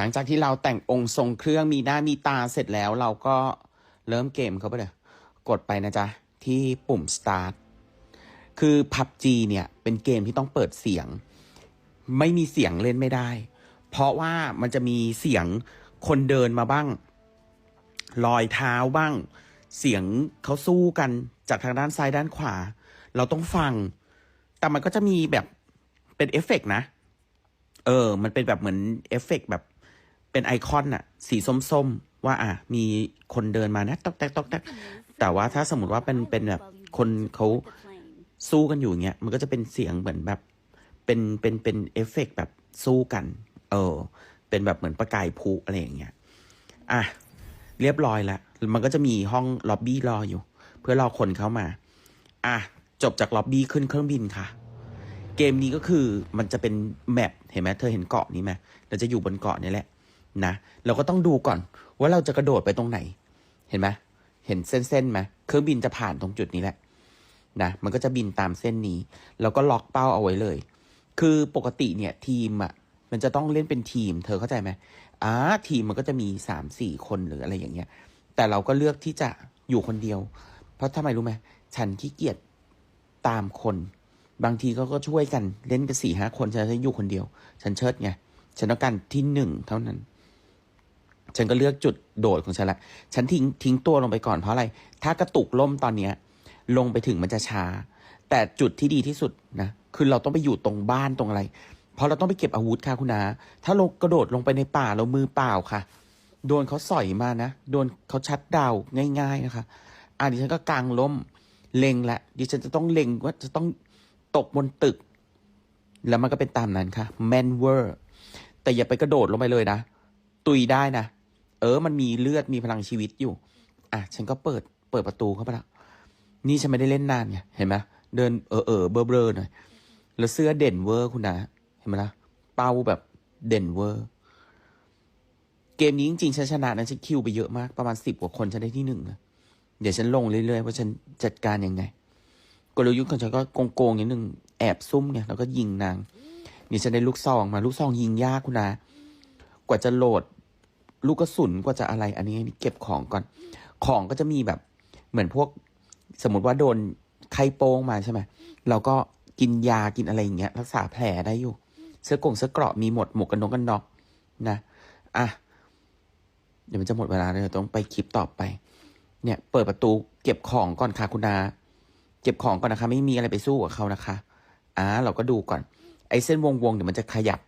หลังจากที่เราแต่งองค์ทรงเครื่องมีหน้ามีตาเสร็จแล้วเราก็เริ่มเกมเขาไปเลยกดไปนะจ๊ะ ที่ปุ่ม start คือ PUBG เนี่ย เป็นเกมที่ต้องเปิดเสียง ไม่มีเสียงเล่นไม่ได้ เพราะว่ามันจะมีเสียงคนเดินมาบ้างรอยเท้าบ้าง เสียงเขาสู้กันจากทางด้านซ้ายด้านขวา เราต้องฟัง แต่มันก็จะมีแบบเป็นเอฟเฟกต์นะ เออ มันเป็นแบบเหมือนเอฟเฟกต์แบบ เป็นไอคอนอะสีส้มๆ ว่าอะมีคนเดินมานะตอกแตกตอกแตกแต่ว่าถ้าสมมติว่าเป็นเป็นแบบคนเขาสู้กันอยู่อย่างเงี้ยมันก็จะเป็นเสียงเหมือนแบบ เป็นเป็นเป็นเอฟเฟกต์แบบสู้กัน เออ เป็นแบบเหมือนประกายพลุอะไรอย่างเงี้ยอะเรียบร้อยแล้วมันก็จะมีห้องล็อบบี้รออยู่ เพื่อรอคนเข้ามา อะจบจากล็อบบี้ขึ้นเครื่องบินค่ะ เกมนี้ก็คือมันจะเป็นแมปเห็นไหมเธอเห็นเกาะนี้ไหมเราจะอยู่บนเกาะนี้แหละ นะเราก็ต้องดูก่อน ว่าเราจะกระโดดไปตรงไหน เห็นไหมเห็นเส้นๆไหมเครื่องบินจะผ่านตรงจุดนี้แหละนะมันก็จะบินตามเส้นนี้ แล้วก็ล็อกเป้าเอาไว้เลย คือปกติเนี่ยทีมอะมันจะต้องเล่นเป็นทีม เธอเข้าใจไหมอ่าทีมมันก็จะมีสามสี่คนหรืออะไรอย่างเงี้ย แต่เราก็เลือกที่จะอยู่คนเดียว เพราะทำไมรู้ไหมฉันขี้เกียจตามคน บางทีเขาก็ช่วยกันเล่นกันสี่ห้าคนฉันจะอยู่คนเดียว ฉันเชิดไงฉันต้องการที่หนึ่งเท่านั้น ฉันก็เลือกจุดโดดของฉันละ ฉันทิ้งทิ้งตัวลงไปก่อนเพราะอะไร ถ้ากระตุกล่มตอนเนี้ย ลงไปถึงมันจะช้า แต่จุดที่ดีที่สุดนะ คือเราต้องไปอยู่ตรงบ้านตรงอะไร เพราะเราต้องไปเก็บอาวุธค่ะคุณนาถ้าเรากระโดดลงไปในป่าเรามือเปล่าค่ะ โดนเขาสอยมานะ โดนเขาชัดดาวง่าย ๆนะคะ อะดิฉันก็กางล้มเล็งละ ดิฉันจะต้องเล็งว่าจะต้องตกบนตึก แล้วมันก็เป็นตามนั้นค่ะ แมนเวอร์ แต่อย่าไปกระโดดลงไปเลยนะ ตุยได้นะ เออ มันมีเลือดมีพลังชีวิตอยู่ อะ ฉันก็เปิดเปิดประตูเข้าไปละนี่ฉันไม่ได้เล่นนานไงเห็นไหมเดินเออเออเบลอเบลอๆหน่อยแล้วเสื้อเด่นเวอร์คุณนะเห็นไหมล่ะเป้าแบบเด่นเวอร์ เกมนี้จริงๆฉันชนะนะฉันคิวไปเยอะมาก ประมาณสิบกว่าคนฉันได้ที่หนึ่งนะเดี๋ยวฉันลงเรื่อยๆว่าฉันจัดการยังไงกลยุทธ์ของฉันก็โกงๆอย่างหนึ่งแอบซุ่มไงแล้วก็ยิงนางนี่ฉันได้ลูกซองมาลูกซองยิงยากคุณนะกว่าจะโหลด ลูกกระสุนกว่าจะอะไร อันนี้เก็บของก่อน ของก็จะมีแบบเหมือนพวกสมมติว่าโดนไข้โป้งมาใช่ไหมเราก็กินยากินอะไรอย่างเงี้ย รักษาแผลได้อยู่ เสื้อกงเสื้อเกราะมีหมดหมวกกันน็อกกันน็อกนะอะเดี๋ยวมันจะหมดเวลาเลยต้องไปคลิปต่อไป เนี่ย เปิดประตูเก็บของก่อนค่ะคุณนาเก็บของก่อนนะคะ ไม่มีอะไรไปสู้กับเขานะคะอ่าเราก็ดูก่อน ไอ้เส้นวงวงๆเดี๋ยวมันจะขยับ